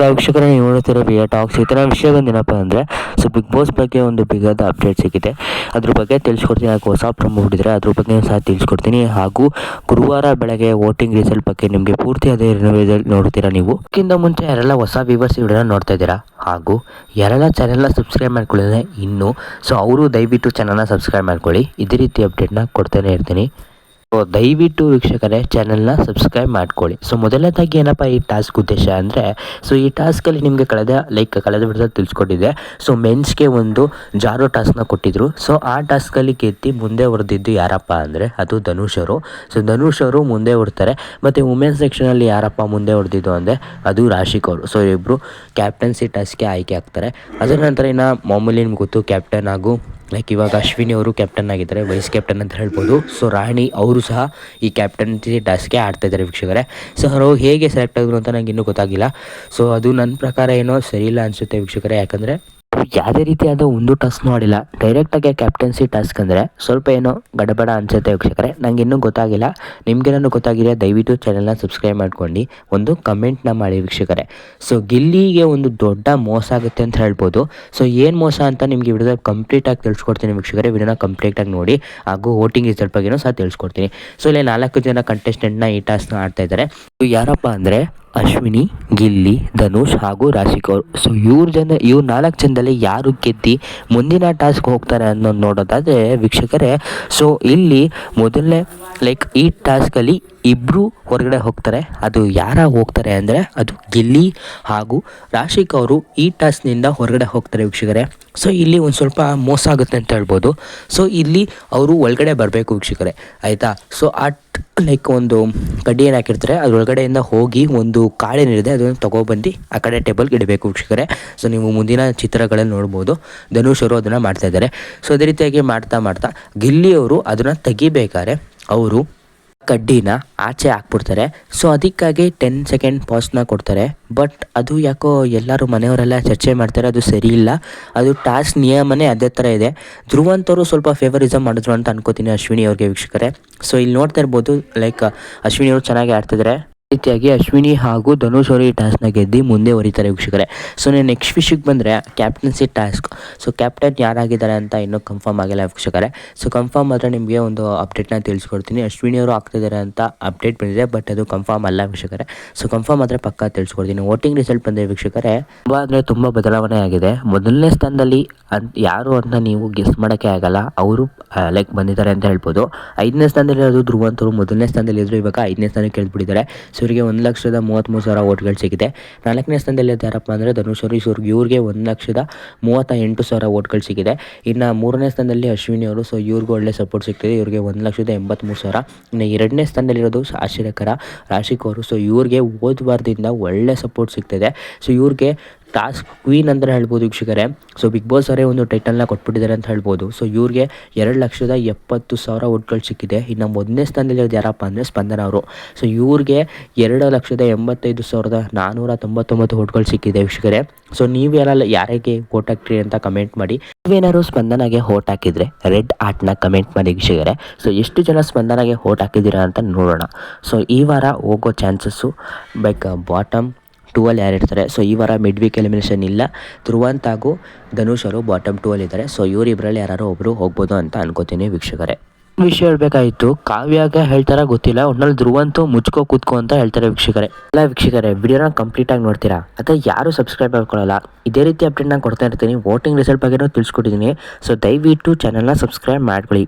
ವೀಕ್ಷಕರ ನೀವು ನೋಡುತ್ತಿರೋ ವಿಯ ಟಾಕ್ಸ್ ಈ ಥರ ವಿಷಯ ಬಂದೇನಪ್ಪ ಅಂದರೆ ಸೊ ಬಿಗ್ ಬಾಸ್ ಬಗ್ಗೆ ಒಂದು ಬಿಗದ ಅಪ್ಡೇಟ್ ಸಿಕ್ಕಿದೆ. ಅದ್ರ ಬಗ್ಗೆ ತಿಳಿಸ್ಕೊಡ್ತೀನಿ. ಹಾಗೂ ಹೊಸ ಪ್ರಮೋ ಅದ್ರ ಬಗ್ಗೆ ಸಹ ತಿಳಿಸ್ಕೊಡ್ತೀನಿ. ಹಾಗೂ ಗುರುವಾರ ಬೆಳಗ್ಗೆ ವೋಟಿಂಗ್ ರಿಸಲ್ಟ್ ಬಗ್ಗೆ ನಿಮಗೆ ಪೂರ್ತಿ ಅದೇ ರಿಸಲ್ಟ್ ನೋಡ್ತೀರಾ ನೀವು? ಕಿಂತ ಮುಂಚೆ ಯಾರೆಲ್ಲ ಹೊಸ ವ್ಯೂವರ್ಸ್ ವಿಡಿಯೋನ ನೋಡ್ತಾ ಇದ್ದೀರಾ? ಹಾಗೂ ಯಾರೆಲ್ಲ ಚಾನೆಲ್ನ ಸಬ್ಸ್ಕ್ರೈಬ್ ಮಾಡ್ಕೊಳ್ಳಿದ್ರೆ ಇನ್ನು ಸೊ ಅವರು ದಯವಿಟ್ಟು ಚಾನಲ್ನ ಸಬ್ಸ್ಕ್ರೈಬ್ ಮಾಡ್ಕೊಳ್ಳಿ. ಇದೇ ರೀತಿ ಅಪ್ಡೇಟ್ನ ಕೊಡ್ತಾನೆ ಇರ್ತೀನಿ. ದಯವಿಟ್ಟು ವೀಕ್ಷಕರೇ ಚಾನೆಲ್ನ ಸಬ್ಸ್ಕ್ರೈಬ್ ಮಾಡ್ಕೊಳ್ಳಿ. ಸೊ ಮೊದಲನೇದಾಗಿ ಏನಪ್ಪ ಈ ಟಾಸ್ಕ್ ಉದ್ದೇಶ ಅಂದರೆ ಸೊ ಈ ಟಾಸ್ಕಲ್ಲಿ ನಿಮಗೆ ಕಳೆದ ಲೈಕ್ ಕಳೆದ ವಿಡಿಯೋದಲ್ಲಿ ತಿಳಿಸ್ಕೊಟ್ಟಿದೆ ಸೊ ಮೆನ್ಸ್ಗೆ ಒಂದು ಜಾರೋ ಟಾಸ್ಕ್ನ ಕೊಟ್ಟಿದ್ರು. ಸೊ ಆ ಟಾಸ್ಕಲ್ಲಿ ಕೆತ್ತಿ ಮುಂದೆ ಹೊಡೆದಿದ್ದು ಯಾರಪ್ಪ ಅಂದರೆ, ಅದು ಧನುಷ್ ಅವರು. ಸೊ ಧನುಷ್ ಅವರು ಮುಂದೆ ಹೊಡ್ತಾರೆ ಮತ್ತು ವುಮೆನ್ಸ್ ಸೆಕ್ಷನಲ್ಲಿ ಯಾರಪ್ಪ ಮುಂದೆ ಹೊಡೆದಿದ್ದು ಅಂದರೆ, ಅದು ರಾಶಿಕ್ ಅವರು. ಸೊ ಇಬ್ಬರು ಕ್ಯಾಪ್ಟನ್ಸಿ ಟಾಸ್ಕ್ಗೆ ಆಯ್ಕೆ ಆಗ್ತಾರೆ. ಅದರ ನಂತರ ಇನ್ನು ಮಾಮೂಲಿ ನಿಮ್ಗೆ ಗೊತ್ತು ಕ್ಯಾಪ್ಟನ್ ಹಾಗೂ ಲೈಕ್ ಇವಾಗ ಅಶ್ವಿನಿ ಅವರು ಕ್ಯಾಪ್ಟನ್ ಆಗಿದ್ದಾರೆ ವೈಸ್ ಕ್ಯಾಪ್ಟನ್ ಅಂತ ಹೇಳ್ಬೋದು. ಸೊ ರಾಣಿ ಅವರು ಸಹ ಈ ಕ್ಯಾಪ್ಟನ್ಸಿ ಟಾಸ್ಕ್ಗೆ ಆಡ್ತಾ ಇದ್ದಾರೆ ವೀಕ್ಷಕರೇ. ಸೊ ಅವರು ಹೇಗೆ ಸೆಲೆಕ್ಟ್ ಆದರು ಅಂತ ನನಗೆ ಇನ್ನೂ ಗೊತ್ತಾಗಿಲ್ಲ. ಸೊ ಅದು ನನ್ನ ಪ್ರಕಾರ ಏನೋ ಸರಿ ಇಲ್ಲ ಅನಿಸುತ್ತೆ ವೀಕ್ಷಕರೇ. ಯಾಕಂದರೆ ಯಾವುದೇ ರೀತಿಯಾದ ಒಂದು ಟಾಸ್ಕ್ನೂ ಆಡಿಲ್ಲ. ಡೈರೆಕ್ಟಾಗಿ ಕ್ಯಾಪ್ಟನ್ಸಿ ಟಾಸ್ಕ್ ಅಂದರೆ ಸ್ವಲ್ಪ ಏನೋ ಗಡಬಡ ಅನಿಸುತ್ತೆ ವೀಕ್ಷಕರೇ. ನಂಗೆ ಇನ್ನೂ ಗೊತ್ತಾಗಿಲ್ಲ. ನಿಮಗೇನಾದ್ರು ಗೊತ್ತಾಗಿದೆ ದಯವಿಟ್ಟು ಚಾನೆಲ್ನ ಸಬ್ಸ್ಕ್ರೈಬ್ ಮಾಡ್ಕೊಂಡು ಒಂದು ಕಮೆಂಟ್ನ ಮಾಡಿ ವೀಕ್ಷಕರೇ. ಸೊ ಗಿಲ್ಲಿಗೆ ಒಂದು ದೊಡ್ಡ ಮೋಸ ಆಗುತ್ತೆ ಅಂತ ಹೇಳ್ಬೋದು. ಸೊ ಏನು ಮೋಸ ಅಂತ ನಿಮಗೆ ವಿಡಿಯೋದಲ್ಲಿ ಕಂಪ್ಲೀಟಾಗಿ ತಿಳಿಸ್ಕೊಡ್ತೀನಿ ವೀಕ್ಷಕರೇ. ವಿಡಿಯೋನ ಕಂಪ್ಲೀಟಾಗಿ ನೋಡಿ. ಹಾಗೂ ವೋಟಿಂಗ್ ರಿಸಲ್ಟ್ ಬಗ್ಗೆನೂ ಸಹ ತಿಳಿಸ್ಕೊಡ್ತೀನಿ. ಸೊ ಇಲ್ಲಿ ನಾಲ್ಕು ಜನ ಕಂಟೆಸ್ಟೆಂಟ್ನ ಈ ಟಾಸ್ಕ್ನ ಆಡ್ತಾ ಇದ್ದಾರೆ. ಯಾರಪ್ಪ ಅಂದರೆ ಅಶ್ವಿನಿ, ಗಿಲ್ಲಿ, ಧನುಷ್ ಹಾಗೂ ರಾಶಿಕ್. ಅವರು ಸೊ ಇವ್ರ ಜನ ಇವ್ರು ನಾಲ್ಕು ಜನದಲ್ಲಿ ಯಾರು ಗೆದ್ದಿ ಮುಂದಿನ ಟಾಸ್ಕ್ ಹೋಗ್ತಾರೆ ಅನ್ನೋದು ನೋಡೋದಾದರೆ ವೀಕ್ಷಕರೇ ಸೊ ಇಲ್ಲಿ ಮೊದಲನೇ ಲೈಕ್ ಈ ಟಾಸ್ಕಲ್ಲಿ ಇಬ್ಬರು ಹೊರಗಡೆ ಹೋಗ್ತಾರೆ. ಅದು ಯಾರ ಹೋಗ್ತಾರೆ ಅಂದರೆ ಅದು ಗಿಲ್ಲಿ ಹಾಗೂ ರಾಶಿಕ್ ಅವರು ಈ ಟಾಸ್ನಿಂದ ಹೊರಗಡೆ ಹೋಗ್ತಾರೆ ವೀಕ್ಷಕರೇ. ಸೊ ಇಲ್ಲಿ ಒಂದು ಸ್ವಲ್ಪ ಮೋಸ ಆಗುತ್ತೆ ಅಂತ ಹೇಳ್ಬೋದು. ಸೊ ಇಲ್ಲಿ ಅವರು ಒಳಗಡೆ ಬರಬೇಕು ವೀಕ್ಷಕರೇ. ಆಯಿತಾ? ಸೊ ಆ ಲೈಕ್ ಒಂದು ಕಡ್ಡಿ ಏನು ಹಾಕಿರ್ತಾರೆ, ಅದ್ರೊಳಗಡೆಯಿಂದ ಹೋಗಿ ಒಂದು ಕಾಳೇನಿದೆ ಅದನ್ನು ತೊಗೊಬಂದು ಆ ಕಡೆ ಟೇಬಲ್ಗೆ ಇಡಬೇಕು ವೀಕ್ಷಕರೇ. ಸೊ ನೀವು ಮುಂದಿನ ಚಿತ್ರಗಳಲ್ಲಿ ನೋಡ್ಬೋದು. ಧನುಷ್ ಅವರು ಅದನ್ನು ಮಾಡ್ತಾ ಇದ್ದಾರೆ. ಸೊ ಅದೇ ರೀತಿಯಾಗಿ ಮಾಡ್ತಾ ಮಾಡ್ತಾ ಗಿಲ್ಲಿಯವರು ಅದನ್ನು ತೆಗಿಬೇಕಾದ್ರೆ, ಅವರು ಕಡ್ಡಿನ ಆಚೆ ಹಾಕ್ಬಿಡ್ತಾರೆ. ಸೊ ಅದಕ್ಕಾಗಿ ಟೆನ್ ಸೆಕೆಂಡ್ ಪಾಸ್ನ ಕೊಡ್ತಾರೆ. ಬಟ್ ಅದು ಯಾಕೋ ಎಲ್ಲರೂ ಮನೆಯವರೆಲ್ಲ ಚರ್ಚೆ ಮಾಡ್ತಾರೆ, ಅದು ಸರಿ ಇಲ್ಲ. ಅದು ಟಾಸ್ಕ್ ನಿಯಮನೇ ಅದೇ ಥರ ಇದೆ. ಧ್ರುವಂತವರು ಸ್ವಲ್ಪ ಫೇವರಿಸಮ್ ಮಾಡಿದ್ರು ಅಂತ ಅನ್ಕೋತೀನಿ ಅಶ್ವಿನಿ ಅವ್ರಿಗೆ ವೀಕ್ಷಕರೇ. ಸೊ ಇಲ್ಲಿ ನೋಡ್ತಾ ಇರ್ಬೋದು ಲೈಕ್ ಅಶ್ವಿನಿ ಅವರು ಚೆನ್ನಾಗಿ ಆಡ್ತಿದ್ದಾರೆ ರೀತಿಯಾಗಿ ಅಶ್ವಿನಿ ಹಾಗೂ ಧನುಷ್ ಅವರು ಈ ಟಾಸ್ಕ್ನ ಗೆದ್ದು ಮುಂದೆ ಹೊರಿತಾರೆ ವೀಕ್ಷಕರೇ. ಸೊ ನೀವು ನೆಕ್ಸ್ಟ್ ವಿಷಯಕ್ಕೆ ಬಂದರೆ ಕ್ಯಾಪ್ಟನ್ಸಿ ಟಾಸ್ಕ್ ಸೊ ಕ್ಯಾಪ್ಟನ್ ಯಾರಾಗಿದ್ದಾರೆ ಅಂತ ಇನ್ನೂ ಕನ್ಫರ್ಮ್ ಆಗಿಲ್ಲ ವೀಕ್ಷಕರೇ. ಸೊ ಕನ್ಫರ್ಮ್ ಆದರೆ ನಿಮಗೆ ಒಂದು ಅಪ್ಡೇಟ್ನ ತಿಳಿಸ್ಕೊಡ್ತೀನಿ. ಅಶ್ವಿನಿ ಅವರು ಆಗ್ತಿದ್ದಾರೆ ಅಂತ ಅಪ್ಡೇಟ್ ಬಂದಿದೆ ಬಟ್ ಅದು ಕನ್ಫರ್ಮ್ ಅಲ್ಲ ವೀಕ್ಷಕರೇ. ಸೊ ಕನ್ಫರ್ಮ್ ಆದರೆ ಪಕ್ಕ ತಿಳಿಸ್ಕೊಡ್ತೀನಿ. ವೋಟಿಂಗ್ ರಿಸಲ್ಟ್ ಬಂದಿದೆ ವೀಕ್ಷಕರೇ, ತುಂಬ ಅಂದರೆ ತುಂಬ ಬದಲಾವಣೆ ಆಗಿದೆ. ಮೊದಲನೇ ಸ್ಥಾನದಲ್ಲಿ ಯಾರು ಅಂತ ನೀವು ಗೆಸ್ ಮಾಡೋಕ್ಕೆ ಆಗಲ್ಲ. ಅವರು ಲೈಕ್ ಬಂದಿದ್ದಾರೆ ಅಂತ ಹೇಳ್ಬೋದು. ಐದನೇ ಸ್ಥಾನದಲ್ಲಿ ಇರೋದು ಧ್ರುವಂತರು ಮೊದಲನೇ ಸ್ಥಾನದಲ್ಲಿ ಇದ್ರು ಇವಾಗ ಐದನೇ ಸ್ಥಾನಕ್ಕೆ ಕೇಳ್ಬಿಟ್ಟಿದ್ದಾರೆ. ಸೊ ಇವರಿಗೆ ಒಂದು ಲಕ್ಷದ ಮೂವತ್ತ್ಮೂರು ಸಾವಿರ ಓಟ್ಗಳು ಸಿಕ್ಕಿದೆ ನಾಲ್ಕನೇ ಸ್ಥಾನದಲ್ಲಿ ಇದ್ದಾರಪ್ಪ ಅಂದರೆ ಧನುಷ್ ಅವರು. ಇವ್ರಿಗೆ ಇವ್ರಿಗೆ ಒಂದು ಲಕ್ಷದ ಮೂವತ್ತ ಎಂಟು ಸಾವಿರ ಓಟ್ಗಳು ಸಿಕ್ಕಿದೆ ಇನ್ನು ಮೂರನೇ ಸ್ಥಾನದಲ್ಲಿ ಅಶ್ವಿನಿ ಅವರು. ಸೊ ಇವ್ರಿಗೂ ಒಳ್ಳೆ ಸಪೋರ್ಟ್ ಸಿಗ್ತಿದೆ. ಇವ್ರಿಗೆ ಒಂದು ಲಕ್ಷದ ಎಂಬತ್ತ್ಮೂರು ಸಾವಿರ. ಇನ್ನು ಎರಡನೇ ಸ್ಥಾನದಲ್ಲಿರೋದು ಆಶ್ಚರ್ಯಕರ ರಾಶಿಕ್ ಅವರು. ಸೊ ಇವ್ರಿಗೆ ಓದ್ಬಾರ್ದಿಂದ ಒಳ್ಳೆ ಸಪೋರ್ಟ್ ಸಿಗ್ತಿದೆ. ಸೊ ಇವ್ರಿಗೆ ಟಾಸ್ಕ್ ಕ್ವೀನ್ ಅಂತ ಹೇಳ್ಬೋದು ವೀಕ್ಷಕರೇ. ಸೊ ಬಿಗ್ ಬಾಸ್ ಅವರೇ ಒಂದು ಟೈಟಲ್ನ ಕೊಟ್ಬಿಟ್ಟಿದ್ದಾರೆ ಅಂತ ಹೇಳ್ಬೋದು. ಸೊ ಇವ್ರಿಗೆ ಎರಡು ಲಕ್ಷದ ಎಪ್ಪತ್ತು ಸಾವಿರ ಓಟ್ಗಳು ಸಿಕ್ಕಿದೆ. ಇನ್ನು ಮೊದಲನೇ ಸ್ಥಾನದಲ್ಲಿ ಯಾರಪ್ಪ ಅಂದರೆ ಸ್ಪಂದನ ಅವರು. ಸೊ ಇವ್ರಿಗೆ ಎರಡು ಲಕ್ಷದ ಎಂಬತ್ತೈದು ಸಾವಿರದ ನಾನ್ನೂರ ತೊಂಬತ್ತೊಂಬತ್ತು ಓಟ್ಗಳು ಸಿಕ್ಕಿದೆ ವೀಕ್ಷಕರೇ. ಸೊ ನೀವು ಯಾರಲ್ಲ ಯಾರಿಗೆ ಓಟ್ ಹಾಕ್ತೀರಿ ಅಂತ ಕಮೆಂಟ್ ಮಾಡಿ. ನೀವೇನಾದ್ರು ಸ್ಪಂದನಾಗೆ ಓಟ್ ಹಾಕಿದರೆ ರೆಡ್ ಆರ್ಟ್ನ ಕಮೆಂಟ್ ಮಾಡಿ ವೀಕ್ಷಕರೇ. ಸೊ ಎಷ್ಟು ಜನ ಸ್ಪಂದನಾಗೆ ಓಟ್ ಹಾಕಿದ್ದೀರಾ ಅಂತ ನೋಡೋಣ. ಸೊ ಈ ವಾರ ಹೋಗೋ ಚಾನ್ಸಸ್ಸು ಬೈಕ್ ಬಾಟಮ್ ಟೂ ಅಲ್ಲಿ ಯಾರು ಇರ್ತಾರೆ. ಸೊ ಈ ವಾರ ಮಿಡ್ ವೀಕ್ ಎಲಿಮಿನೇಷನ್ ಇಲ್ಲ. ಧ್ರುವಂತ್ ಹಾಗೂ ಧನುಷ್ ಅವರು ಬಾಟಮ್ ಟೂ ಅಲ್ಲಿ ಇದ್ದಾರೆ ಸೊ ಇವರಿಬ್ಬರಲ್ಲಿ ಯಾರು ಒಬ್ಬರು ಹೋಗ್ಬೋದು ಅಂತ ಅನ್ಕೋತೀನಿ ವೀಕ್ಷಕರೇ. ವಿಷಯ ಹೇಳ್ಬೇಕಾಯ್ತು ಕಾವ್ಯಾಗ ಹೇಳ್ತಾರ ಗೊತ್ತಿಲ್ಲ. ಒಟ್ನಲ್ಲಿ ಧ್ರುವಂತು ಮುಚ್ಕೋ ಕೂತ್ಕೋ ಅಂತ ಹೇಳ್ತಾರೆ ವೀಕ್ಷಕರೇ. ಎಲ್ಲ ವೀಕ್ಷಕರೇ, ವಿಡಿಯೋನ ಕಂಪ್ಲೀಟ್ ಆಗಿ ನೋಡ್ತೀರಾ? ಅಥವಾ ಯಾರು ಸಬ್ಸ್ಕ್ರೈಬ್ ಮಾಡ್ಕೊಳ್ಳಲ್ಲ. ಇದೇ ರೀತಿ ಅಪ್ಡೇಟ್ ನಾನು ಕೊಡ್ತಾ ಇರ್ತೀನಿ. ವೋಟಿಂಗ್ ರಿಸಲ್ಟ್ ಬಗ್ಗೆನೂ ತಿಳಿಸ್ಕೊಟ್ಟಿದ್ದೀನಿ. ಸೊ ದಯವಿಟ್ಟು ಚಾನಲ್ನ ಸಬ್ಸ್ಕ್ರೈಬ್ ಮಾಡ್ಕೊಳ್ಳಿ.